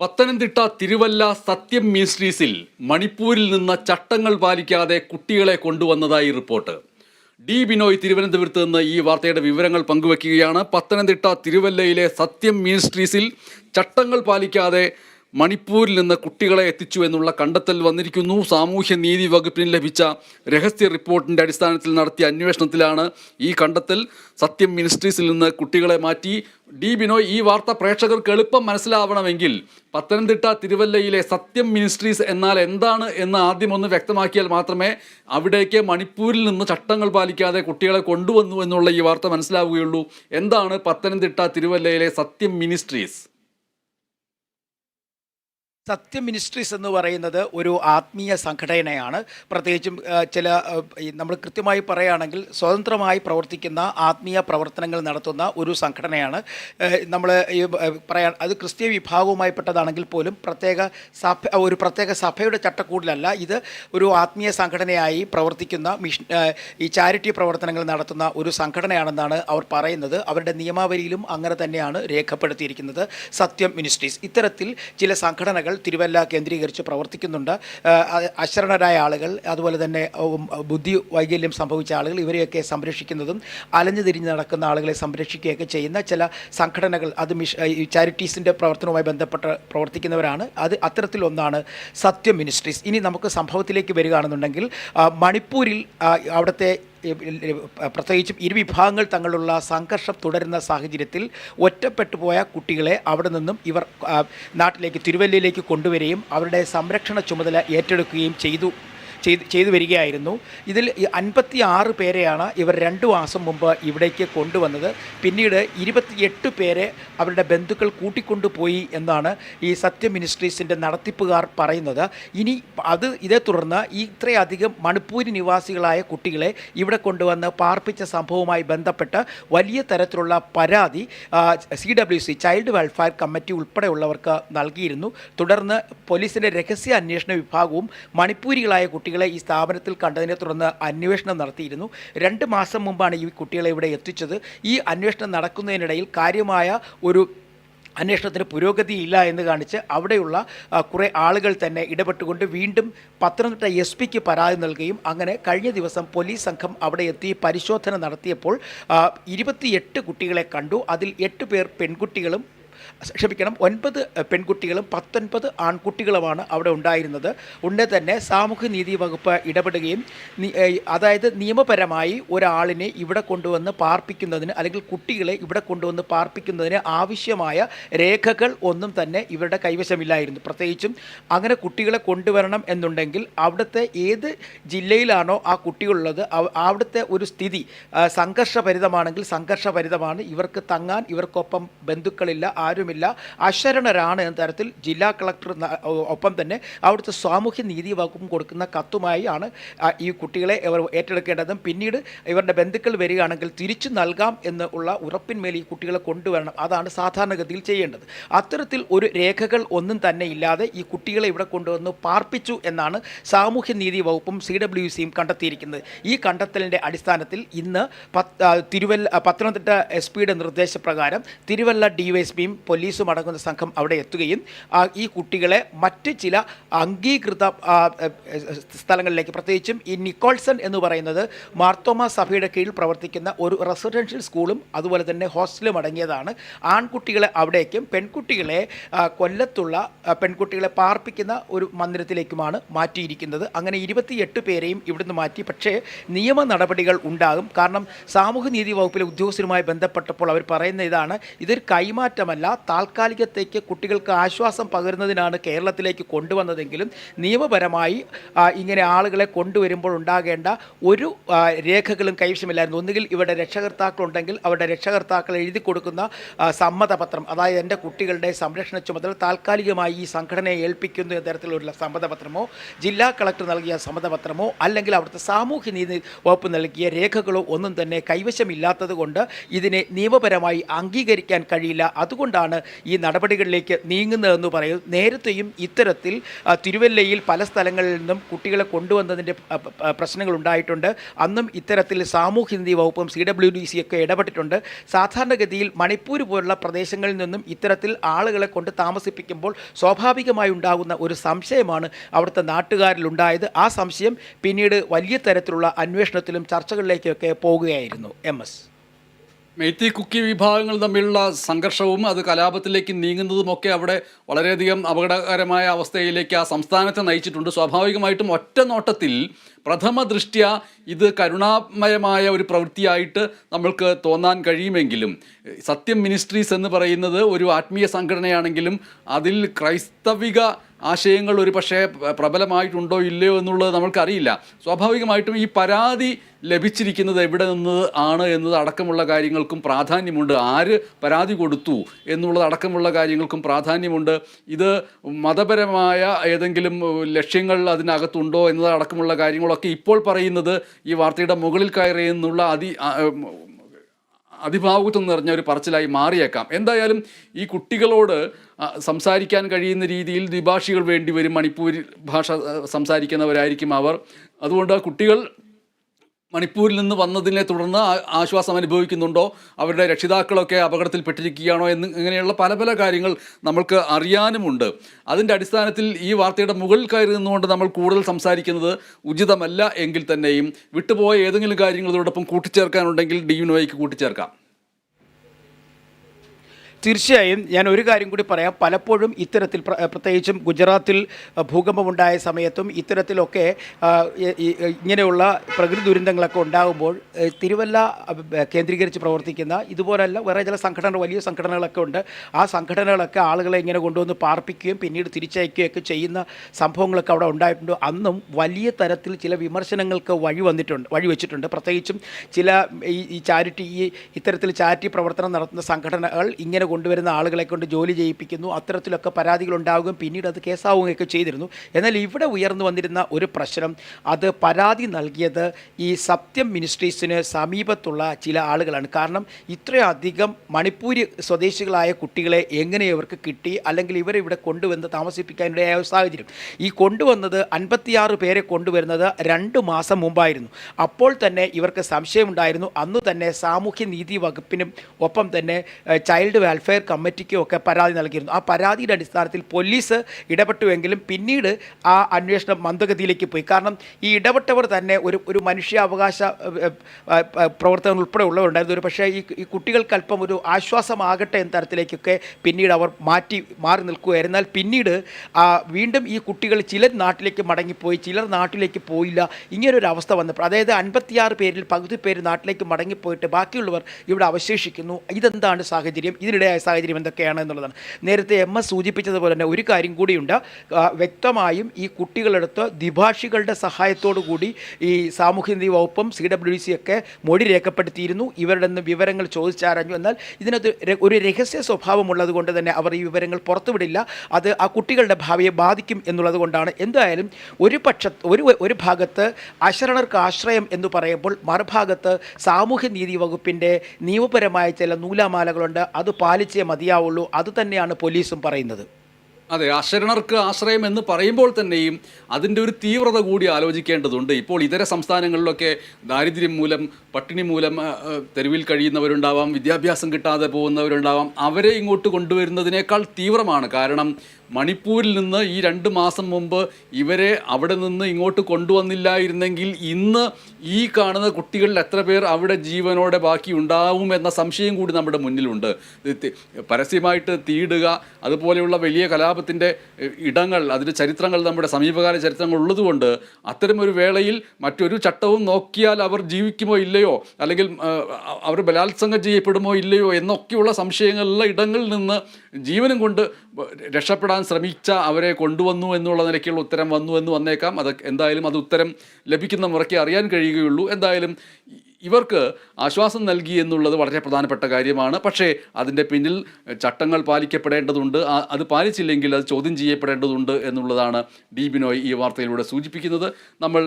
പത്തനംതിട്ട തിരുവല്ല സത്യം മിനിസ്ട്രീസിൽ മണിപ്പൂരിൽ നിന്ന് ചട്ടങ്ങൾ പാലിക്കാതെ കുട്ടികളെ കൊണ്ടുവന്നതായി റിപ്പോർട്ട്. ഡി ബിനോയ് തിരുവനന്തപുരത്ത് നിന്ന് ഈ വാർത്തയുടെ വിവരങ്ങൾ പങ്കുവയ്ക്കുകയാണ് പത്തനംതിട്ട തിരുവല്ലയിലെ സത്യം മിനിസ്ട്രീസിൽ ചട്ടങ്ങൾ പാലിക്കാതെ മണിപ്പൂരിൽ നിന്ന് കുട്ടികളെ എത്തിച്ചു എന്നുള്ള കണ്ടെത്തൽ വന്നിരിക്കുന്നു. സാമൂഹ്യ നീതി വകുപ്പിന് ലഭിച്ച രഹസ്യ റിപ്പോർട്ടിന്റെ അടിസ്ഥാനത്തിൽ നടത്തിയ അന്വേഷണത്തിലാണ് ഈ കണ്ടെത്തൽ. സത്യം മിനിസ്ട്രീസിൽ നിന്ന് കുട്ടികളെ മാറ്റി. ഡി ബിനോയ് ഈ വാർത്ത പ്രേക്ഷകർക്ക് എളുപ്പം മനസ്സിലാവണമെങ്കിൽ പത്തനംതിട്ട തിരുവല്ലയിലെ സത്യം മിനിസ്ട്രീസ് എന്നാൽ എന്താണ് എന്ന് ആദ്യം ഒന്ന് വ്യക്തമാക്കിയാൽ മാത്രമേ അവിടേക്ക് മണിപ്പൂരിൽ നിന്ന് ചട്ടങ്ങൾ പാലിക്കാതെ കുട്ടികളെ കൊണ്ടുവന്നു എന്നുള്ള ഈ വാർത്ത മനസ്സിലാവുകയുള്ളൂ. എന്താണ് പത്തനംതിട്ട തിരുവല്ലയിലെ സത്യം മിനിസ്ട്രീസ്? സത്യം മിനിസ്ട്രീസ് എന്ന് പറയുന്നത് ഒരു ആത്മീയ സംഘടനയാണ്. പ്രത്യേകിച്ചും ചില നമ്മൾ കൃത്യമായി പറയുകയാണെങ്കിൽ സ്വതന്ത്രമായി പ്രവർത്തിക്കുന്ന ആത്മീയ പ്രവർത്തനങ്ങൾ നടത്തുന്ന ഒരു സംഘടനയാണ്. നമ്മൾ ആ, പറയാൻ അത് ക്രിസ്തീയ വിഭാഗവുമായിപ്പെട്ടതാണെങ്കിൽ പോലും പ്രത്യേക സഭ ഒരു പ്രത്യേക സഭയുടെ ചട്ടക്കൂടിലല്ല. ഇത് ഒരു ആത്മീയ സംഘടനയായി പ്രവർത്തിക്കുന്ന മിഷൻ ഈ ചാരിറ്റി പ്രവർത്തനങ്ങൾ നടത്തുന്ന ഒരു സംഘടനയാണെന്നാണ് അവർ പറയുന്നത്. അവരുടെ നിയമാവലിയിലും അങ്ങനെ തന്നെയാണ് രേഖപ്പെടുത്തിയിരിക്കുന്നത് സത്യം മിനിസ്ട്രീസ്. ഇത്തരത്തിൽ ചില സംഘടനകൾ തിരുവല്ല കേന്ദ്രീകരിച്ച് പ്രവർത്തിക്കുന്നുണ്ട്. അശരണരായ ആളുകൾ അതുപോലെ തന്നെ ബുദ്ധി വൈകല്യം സംഭവിച്ച ആളുകൾ ഇവരെയൊക്കെ സംരക്ഷിക്കുന്നതും അലഞ്ഞു തിരിഞ്ഞ് നടക്കുന്ന ആളുകളെ സംരക്ഷിക്കുകയൊക്കെ ചെയ്യുന്ന ചില സംഘടനകൾ അത് മിഷ ചാരിറ്റീസിന്റെ പ്രവർത്തനവുമായി ബന്ധപ്പെട്ട് പ്രവർത്തിക്കുന്നവരാണ്. അത് അത്തരത്തിലൊന്നാണ് സത്യം മിനിസ്ട്രീസ്. ഇനി നമുക്ക് സംഭവത്തിലേക്ക് വരികയാണെന്നുണ്ടെങ്കിൽ മണിപ്പൂരിൽ അവിടുത്തെ പ്രത്യേകിച്ചും ഇരുവിഭാഗങ്ങൾ തങ്ങളുള്ള സംഘർഷം തുടരുന്ന സാഹചര്യത്തിൽ ഒറ്റപ്പെട്ടു പോയ കുട്ടികളെ അവിടെ നിന്നും ഇവർ നാട്ടിലേക്ക് തിരുവല്ലയിലേക്ക് കൊണ്ടുവരികയും അവരുടെ സംരക്ഷണ ചുമതല ഏറ്റെടുക്കുകയും ചെയ്തു. ചെയ്ത് ചെയ്തു വരികയായിരുന്നു. ഇതിൽ അൻപത്തി ആറ് പേരെയാണ് ഇവർ രണ്ട് മാസം മുമ്പ് ഇവിടേക്ക് കൊണ്ടുവന്നത്. പിന്നീട് ഇരുപത്തിയെട്ട് പേരെ അവരുടെ ബന്ധുക്കൾ കൂട്ടിക്കൊണ്ടുപോയി എന്നാണ് ഈ സത്യ മിനിസ്ട്രീസിന്റെ നടത്തിപ്പുകാർ പറയുന്നത്. ഇനി അത് ഇതേ തുടർന്ന് ഇത്രയധികം മണിപ്പൂരി നിവാസികളായ കുട്ടികളെ ഇവിടെ കൊണ്ടുവന്ന് പാർപ്പിച്ച സംഭവവുമായി ബന്ധപ്പെട്ട് വലിയ തരത്തിലുള്ള പരാതി C W C child welfare committee ഉൾപ്പെടെയുള്ളവർക്ക് നൽകിയിരുന്നു. തുടർന്ന് പോലീസിന്റെ രഹസ്യ അന്വേഷണ വിഭാഗവും മണിപ്പൂരികളായ കുട്ടികളെ ഈ സ്ഥാപനത്തിൽ കണ്ടതിനെ തുടർന്ന് അന്വേഷണം നടത്തിയിരുന്നു. രണ്ട് മാസം മുമ്പാണ് ഈ കുട്ടികളെ ഇവിടെ എത്തിച്ചത്. ഈ അന്വേഷണം നടക്കുന്നതിനിടയിൽ കാര്യമായ ഒരു അന്വേഷണത്തിന് പുരോഗതിയില്ല എന്ന് കാണിച്ച് അവിടെയുള്ള കുറേ ആളുകൾ തന്നെ ഇടപെട്ടുകൊണ്ട് വീണ്ടും പത്തനംതിട്ട എസ് പിക്ക് പരാതി നൽകുകയും അങ്ങനെ കഴിഞ്ഞ ദിവസം പോലീസ് സംഘം അവിടെ എത്തി പരിശോധന നടത്തിയപ്പോൾ ഇരുപത്തിയെട്ട് കുട്ടികളെ കണ്ടു. അതിൽ എട്ട് പേർ പെൺകുട്ടികളും ക്ഷമിക്കണം ഒൻപത് പെൺകുട്ടികളും പത്തൊൻപത് ആൺകുട്ടികളുമാണ് അവിടെ ഉണ്ടായിരുന്നത്. ഉടനെ തന്നെ സാമൂഹ്യ നീതി വകുപ്പ് ഇടപെടുകയും അതായത് നിയമപരമായി ഒരാളിനെ ഇവിടെ കൊണ്ടുവന്ന് പാർപ്പിക്കുന്നതിന് അല്ലെങ്കിൽ കുട്ടികളെ ഇവിടെ കൊണ്ടുവന്ന് പാർപ്പിക്കുന്നതിന് ആവശ്യമായ രേഖകൾ ഒന്നും തന്നെ ഇവരുടെ കൈവശമില്ലായിരുന്നു. പ്രത്യേകിച്ചും അങ്ങനെ കുട്ടികളെ കൊണ്ടുവരണം എന്നുണ്ടെങ്കിൽ അവിടുത്തെ ഏത് ജില്ലയിലാണോ ആ കുട്ടികളുള്ളത് അവ- അവിടുത്തെ ഒരു സ്ഥിതി സംഘർഷഭരിതമാണെങ്കിൽ സംഘർഷഭരിതമാണ്. ഇവർക്ക് തങ്ങാൻ ഇവർക്കൊപ്പം ബന്ധുക്കളില്ല ആരുമില്ല. അശരണരാണ് എന്ന തരത്തിൽ ജില്ലാ കളക്ടർ ഒപ്പം തന്നെ അവിടുത്തെ സാമൂഹ്യ നീതി വകുപ്പും കൊടുക്കുന്ന കത്തുമായി ആണ് ഈ കുട്ടികളെ ഇവർ ഏറ്റെടുക്കേണ്ടതും. പിന്നീട് ഇവരുടെ ബന്ധുക്കൾ വരികയാണെങ്കിൽ തിരിച്ചു നൽകാം എന്ന് ഉള്ള ഉറപ്പിന്മേൽ ഈ കുട്ടികളെ കൊണ്ടുവരണം. അതാണ് സാധാരണഗതിയിൽ ചെയ്യേണ്ടത്. അത്തരത്തിൽ ഒരു രേഖകൾ ഒന്നും തന്നെ ഇല്ലാതെ ഈ കുട്ടികളെ ഇവിടെ കൊണ്ടുവന്ന് പാർപ്പിച്ചു എന്നാണ് സാമൂഹ്യ നീതി വകുപ്പും സി ഡബ്ല്യു സിയും കണ്ടെത്തിയിരിക്കുന്നത്. ഈ കണ്ടെത്തലിന്റെ അടിസ്ഥാനത്തിൽ ഇന്ന് പത്ത് തിരുവല്ല പത്തനംതിട്ട എസ് പിയുടെ നിർദ്ദേശപ്രകാരം തിരുവല്ല ഡി വൈ എസ് പിയും പോലീസും അടങ്ങുന്ന സംഘം അവിടെ എത്തുകയും ഈ കുട്ടികളെ മറ്റ് ചില അംഗീകൃത സ്ഥലങ്ങളിലേക്ക് പ്രത്യേകിച്ചും ഈ നിക്കോൾസൺ എന്ന് പറയുന്നത് മാർത്തോമ സഭയുടെ കീഴിൽ പ്രവർത്തിക്കുന്ന ഒരു റെസിഡൻഷ്യൽ സ്കൂളും അതുപോലെ തന്നെ ഹോസ്റ്റലും അടങ്ങിയതാണ്. ആൺകുട്ടികളെ അവിടേക്കും പെൺകുട്ടികളെ കൊല്ലത്തുള്ള പെൺകുട്ടികളെ പാർപ്പിക്കുന്ന ഒരു മന്ദിരത്തിലേക്കുമാണ് മാറ്റിയിരിക്കുന്നത്. അങ്ങനെ ഇരുപത്തിയെട്ട് പേരെയും ഇവിടുന്ന് മാറ്റി. പക്ഷേ നിയമ നടപടികൾ ഉണ്ടാകും. കാരണം സാമൂഹ്യനീതി വകുപ്പിലെ ഉദ്യോഗസ്ഥരുമായി ബന്ധപ്പെട്ടപ്പോൾ അവർ പറയുന്ന ഇതാണ് ഇതൊരു കൈമാറ്റമല്ല. താൽക്കാലികത്തേക്ക് കുട്ടികൾക്ക് ആശ്വാസം പകരുന്നതിനാണ് കേരളത്തിലേക്ക് കൊണ്ടുവന്നതെങ്കിലും നിയമപരമായി ഇങ്ങനെ ആളുകളെ കൊണ്ടുവരുമ്പോൾ ഉണ്ടാകേണ്ട ഒരു രേഖകളും കൈവശമില്ലായിരുന്നു. ഒന്നുകിൽ ഇവിടെ രക്ഷകർത്താക്കളുണ്ടെങ്കിൽ അവരുടെ രക്ഷകർത്താക്കൾ എഴുതി കൊടുക്കുന്ന സമ്മതപത്രം അതായത് എന്റെ കുട്ടികളുടെ സംരക്ഷണ ചുമതല താൽക്കാലികമായി ഈ സംഘടനയെ ഏൽപ്പിക്കുന്നു എന്ന തരത്തിലുള്ള സമ്മതപത്രമോ ജില്ലാ കളക്ടർ നൽകിയ സമ്മതപത്രമോ അല്ലെങ്കിൽ അവിടുത്തെ സാമൂഹ്യ നീതി വകുപ്പ് നൽകിയ രേഖകളോ ഒന്നും തന്നെ കൈവശമില്ലാത്തത് കൊണ്ട് ഇതിനെ നിയമപരമായി അംഗീകരിക്കാൻ കഴിയില്ല. അതുകൊണ്ടാണ് കൊണ്ടാണ് ഈ നടപടികളിലേക്ക് നീങ്ങുന്നതെന്ന് പറയും നേരത്തെയും ഇത്തരത്തിൽ തിരുവല്ലയിൽ പല സ്ഥലങ്ങളിൽ നിന്നും കുട്ടികളെ കൊണ്ടുവന്നതിന്റെ പ്രശ്നങ്ങൾ ഉണ്ടായിട്ടുണ്ട്. അന്നും ഇത്തരത്തിൽ സാമൂഹ്യനീതി വകുപ്പും സി ഡബ്ല്യു ഡി സി ഒക്കെ ഇടപെട്ടിട്ടുണ്ട്. സാധാരണഗതിയിൽ മണിപ്പൂർ പോലുള്ള പ്രദേശങ്ങളിൽ നിന്നും ഇത്തരത്തിൽ ആളുകളെ കൊണ്ട് താമസിപ്പിക്കുമ്പോൾ സ്വാഭാവികമായി ഉണ്ടാകുന്ന ഒരു സംശയമാണ് അവിടുത്തെ നാട്ടുകാരിലുണ്ടായത്. ആ സംശയം പിന്നീട് വലിയ തരത്തിലുള്ള അന്വേഷണത്തിലും ചർച്ചകളിലേക്കൊക്കെ പോകുകയായിരുന്നു. M S. മെയ്ത്തി കുക്കി വിഭാഗങ്ങൾ തമ്മിലുള്ള സംഘർഷവും അത് കലാപത്തിലേക്ക് നീങ്ങുന്നതുമൊക്കെ അവിടെ വളരെയധികം അപകടകരമായ അവസ്ഥയിലേക്ക് ആ സംസ്ഥാനത്തെ നയിച്ചിട്ടുണ്ട്. സ്വാഭാവികമായിട്ടും ഒറ്റ നോട്ടത്തിൽ പ്രഥമ ദൃഷ്ട്യ ഇത് കരുണാമയമായ ഒരു പ്രവൃത്തിയായിട്ട് നമ്മൾക്ക് തോന്നാൻ കഴിയുമെങ്കിലും. സത്യം മിനിസ്ട്രീസ് എന്ന് പറയുന്നത് ഒരു ആത്മീയ സംഘടനയാണെങ്കിലും അതിൽ ക്രൈസ്തവിക ആശയങ്ങൾ ഒരു പക്ഷേ പ്രബലമായിട്ടുണ്ടോ ഇല്ലയോ എന്നുള്ളത് നമ്മൾക്കറിയില്ല. സ്വാഭാവികമായിട്ടും ഈ പരാതി ലഭിച്ചിരിക്കുന്നത് എവിടെ നിന്ന് ആണ് എന്നത് അടക്കമുള്ള കാര്യങ്ങൾക്കും പ്രാധാന്യമുണ്ട്. ആര് പരാതി കൊടുത്തു എന്നുള്ളത് അടക്കമുള്ള കാര്യങ്ങൾക്കും പ്രാധാന്യമുണ്ട്. ഇത് മതപരമായ ഏതെങ്കിലും ലക്ഷ്യങ്ങൾ അതിനകത്തുണ്ടോ എന്നത് അടക്കമുള്ള ഇപ്പോൾ പറയുന്നത് ഈ വാർത്തയുടെ മുകളിൽ കയറി എന്നുള്ള അതി ആ, അതിഭാവുകത്വം നിറഞ്ഞ ഒരു പറച്ചിലായി മാറിയേക്കാം. എന്തായാലും ഈ കുട്ടികളോട് സംസാരിക്കാൻ കഴിയുന്ന രീതിയിൽ ദ്വിഭാഷികൾ വേണ്ടി വരും മണിപ്പൂരി ഭാഷ സംസാരിക്കുന്നവരായിരിക്കും അവർ. അതുകൊണ്ട് കുട്ടികൾ മണിപ്പൂരിൽ നിന്ന് വന്നതിനെ തുടർന്ന് ആശ്വാസം അനുഭവിക്കുന്നുണ്ടോ? അവരുടെ രക്ഷിതാക്കളൊക്കെ അപകടത്തിൽപ്പെട്ടിരിക്കുകയാണോ എന്ന് ഇങ്ങനെയുള്ള പല പല കാര്യങ്ങൾ നമ്മൾക്ക് അറിയാനുമുണ്ട്. അതിന്റെ അടിസ്ഥാനത്തിൽ ഈ വാർത്തയുടെ മുകളിൽ കയറി നിന്നുകൊണ്ട് നമ്മൾ കൂടുതൽ സംസാരിക്കുന്നത് ഉചിതമല്ല എങ്കിൽ തന്നെയും വിട്ടുപോയ ഏതെങ്കിലും കാര്യങ്ങൾ ഇതോടൊപ്പം കൂട്ടിച്ചേർക്കാനുണ്ടെങ്കിൽ ഡി യുനോയ്ക്ക് കൂട്ടിച്ചേർക്കാം. തീർച്ചയായും ഞാൻ ഒരു കാര്യം കൂടി പറയാം. പലപ്പോഴും ഇത്തരത്തിൽ പ്ര- പ്രത്യേകിച്ചും ഗുജറാത്തിൽ ഭൂകമ്പമുണ്ടായ സമയത്തും ഇത്തരത്തിലൊക്കെ ഇങ്ങനെയുള്ള പ്രകൃതി ദുരന്തങ്ങളൊക്കെ ഉണ്ടാകുമ്പോൾ തിരുവല്ല കേന്ദ്രീകരിച്ച് പ്രവർത്തിക്കുന്ന ഇതുപോലല്ല വേറെ ചില സംഘടനകൾ വലിയ സംഘടനകളൊക്കെ ഉണ്ട്. ആ സംഘടനകളൊക്കെ ആളുകളെ ഇങ്ങനെ കൊണ്ടുവന്ന് പാർപ്പിക്കുകയും പിന്നീട് തിരിച്ചയക്കുകയൊക്കെ ചെയ്യുന്ന സംഭവങ്ങളൊക്കെ അവിടെ ഉണ്ടായിട്ടുണ്ട്. അന്നും വലിയ തരത്തിൽ ചില വിമർശനങ്ങൾക്ക് വഴി വന്നിട്ടുണ്ട് വഴി വെച്ചിട്ടുണ്ട്. പ്രത്യേകിച്ചും ചില ഈ ചാരിറ്റി ഈ ഇത്തരത്തിൽ ചാരിറ്റി പ്രവർത്തനം നടത്തുന്ന സംഘടനകൾ ഇങ്ങനെ കൊണ്ടുവരുന്ന ആളുകളെ കൊണ്ട് ജോലി ചെയ്യിപ്പിക്കുന്നു അത്തരത്തിലൊക്കെ പരാതികൾ ഉണ്ടാവുകയും പിന്നീട് അത് കേസാവുകയൊക്കെ ചെയ്തിരുന്നു. എന്നാൽ ഇവിടെ ഉയർന്നു വന്നിരുന്ന ഒരു പ്രശ്നം അത് പരാതി നൽകിയത് ഈ സത്യം മിനിസ്ട്രീസിന് സമീപത്തുള്ള ചില ആളുകളാണ്. കാരണം ഇത്രയധികം മണിപ്പൂരി സ്വദേശികളായ കുട്ടികളെ എങ്ങനെ ഇവർക്ക് കിട്ടി അല്ലെങ്കിൽ ഇവരെ കൊണ്ടുവന്ന് താമസിപ്പിക്കാനിടയായ സാഹചര്യം. ഈ കൊണ്ടുവന്നത് അൻപത്തിയാറ് പേരെ കൊണ്ടുവരുന്നത് രണ്ട് മാസം മുമ്പായിരുന്നു. അപ്പോൾ തന്നെ ഇവർക്ക് സംശയമുണ്ടായിരുന്നു. അന്ന് തന്നെ സാമൂഹ്യ നീതി വകുപ്പിനും ഒപ്പം തന്നെ ചൈൽഡ് കമ്മിറ്റിക്കും ഒക്കെ പരാതി നൽകിയിരുന്നു. ആ പരാതിയുടെ അടിസ്ഥാനത്തിൽ പോലീസ് ഇടപെട്ടുവെങ്കിലും പിന്നീട് ആ അന്വേഷണം മന്ദഗതിയിലേക്ക് പോയി. കാരണം ഈ ഇടപെട്ടവർ തന്നെ ഒരു ഒരു മനുഷ്യാവകാശ പ്രവർത്തകർ ഉൾപ്പെടെ ഉള്ളവരുണ്ടായിരുന്നു. ഒരു പക്ഷേ ഈ ഈ കുട്ടികൾക്ക് അല്പം ഒരു ആശ്വാസമാകട്ടെ എന്ന തരത്തിലേക്കൊക്കെ പിന്നീട് അവർ മാറ്റി മാറി നിൽക്കുകയായിരുന്നു. എന്നാൽ പിന്നീട് വീണ്ടും ഈ കുട്ടികൾ ചിലർ നാട്ടിലേക്ക് മടങ്ങിപ്പോയി ചിലർ നാട്ടിലേക്ക് പോയില്ല. ഇങ്ങനൊരു അവസ്ഥ വന്നപ്പോൾ അതായത് അൻപത്തിയാറ് പേരിൽ പകുതി പേര് നാട്ടിലേക്ക് മടങ്ങിപ്പോയിട്ട് ബാക്കിയുള്ളവർ ഇവിടെ അവശേഷിക്കുന്നു. ഇതെന്താണ് സാഹചര്യം? ഇതിനിടെയായ സാഹചര്യം എന്തൊക്കെയാണ് എന്നുള്ളതാണ്. നേരത്തെ എം എസ് സൂചിപ്പിച്ചതുപോലെ തന്നെ ഒരു കാര്യം കൂടിയുണ്ട്. വ്യക്തമായും ഈ കുട്ടികളെടുത്ത് ദ്വിഭാഷികളുടെ സഹായത്തോടു കൂടി ഈ സാമൂഹ്യനീതി വകുപ്പും സി ഡബ്ല്യു സി ഒക്കെ മൊഴി രേഖപ്പെടുത്തിയിരുന്നു. ഇവരുടെ നിന്ന് വിവരങ്ങൾ ചോദിച്ചറിഞ്ഞു എന്നാൽ ഇതിനകത്ത് ഒരു രഹസ്യ സ്വഭാവമുള്ളത് കൊണ്ട് തന്നെ അവർ ഈ വിവരങ്ങൾ പുറത്തുവിടില്ല. അത് ആ കുട്ടികളുടെ ഭാവിയെ ബാധിക്കും എന്നുള്ളത് കൊണ്ടാണ്. എന്തായാലും ഒരു പക്ഷ ഒരു ഒരു ഭാഗത്ത് അശരണർക്ക് ആശ്രയം എന്ന് പറയുമ്പോൾ മറുഭാഗത്ത് സാമൂഹ്യനീതി വകുപ്പിന്റെ നിയമപരമായ ചില നൂലാമാലകളുണ്ട്. അത് പാലിച്ചേ മതിയാവുള്ളൂ. അതുതന്നെയാണ് പോലീസും പറയുന്നത്. അതെ അശരണർക്ക് ആശ്രയം എന്ന് പറയുമ്പോൾ തന്നെയും അതിന്റെ ഒരു തീവ്രത കൂടി ആലോചിക്കേണ്ടതുണ്ട്. ഇപ്പോൾ ഇതര സംസ്ഥാനങ്ങളിലൊക്കെ ദാരിദ്ര്യം മൂലം പട്ടിണി മൂലം തെരുവിൽ കഴിയുന്നവരുണ്ടാവാം വിദ്യാഭ്യാസം കിട്ടാതെ പോകുന്നവരുണ്ടാവാം അവരെ ഇങ്ങോട്ട് കൊണ്ടുവരുന്നതിനേക്കാൾ തീവ്രമാണ്. കാരണം മണിപ്പൂരിൽ നിന്ന് ഈ രണ്ട് മാസം മുമ്പ് ഇവരെ അവിടെ നിന്ന് ഇങ്ങോട്ട് കൊണ്ടുവന്നില്ലായിരുന്നെങ്കിൽ ഇന്ന് ഈ കാണുന്ന കുട്ടികളിൽ എത്ര പേർ അവിടെ ജീവനോടെ ബാക്കി ഉണ്ടാവും എന്ന സംശയം കൂടി നമ്മുടെ മുന്നിലുണ്ട്. പരസ്യമായിട്ട് തീടുക അതുപോലെയുള്ള വലിയ കലാപത്തിന്റെ ഇടങ്ങൾ അതിന്റെ ചരിത്രങ്ങൾ നമ്മുടെ സമീപകാല ചരിത്രങ്ങൾ ഉള്ളതുകൊണ്ട് അത്തരമൊരു വേളയിൽ മറ്റൊരു ചട്ടവും നോക്കിയാൽ അവർ ജീവിക്കുമോ ഇല്ലയോ? അല്ലെങ്കിൽ അവർ ബലാത്സംഗം ചെയ്യപ്പെടുമോ ഇല്ലയോ എന്നൊക്കെയുള്ള സംശയങ്ങളുള്ള ഇടങ്ങളിൽ നിന്ന് ജീവനും കൊണ്ട് രക്ഷപ്പെടാൻ ശ്രമിച്ച അവരെ കൊണ്ടുവന്നു എന്നുള്ള നിലയ്ക്കുള്ള ഉത്തരം വന്നു എന്ന് വന്നേക്കാം. അത് എന്തായാലും അത് ഉത്തരം ലഭിക്കുന്ന മുറയ്ക്ക് അറിയാൻ കഴിയുകയുള്ളൂ. എന്തായാലും ഇവർക്ക് ആശ്വാസം നൽകി എന്നുള്ളത് വളരെ പ്രധാനപ്പെട്ട കാര്യമാണ്. പക്ഷേ അതിന്റെ പിന്നിൽ ചട്ടങ്ങൾ പാലിക്കപ്പെടേണ്ടതുണ്ട്. അത് പാലിച്ചില്ലെങ്കിൽ അത് ചോദ്യം ചെയ്യപ്പെടേണ്ടതുണ്ട് എന്നുള്ളതാണ് ഡി ബിനോയ് ഈ വാർത്തയിലൂടെ സൂചിപ്പിക്കുന്നത്. നമ്മൾ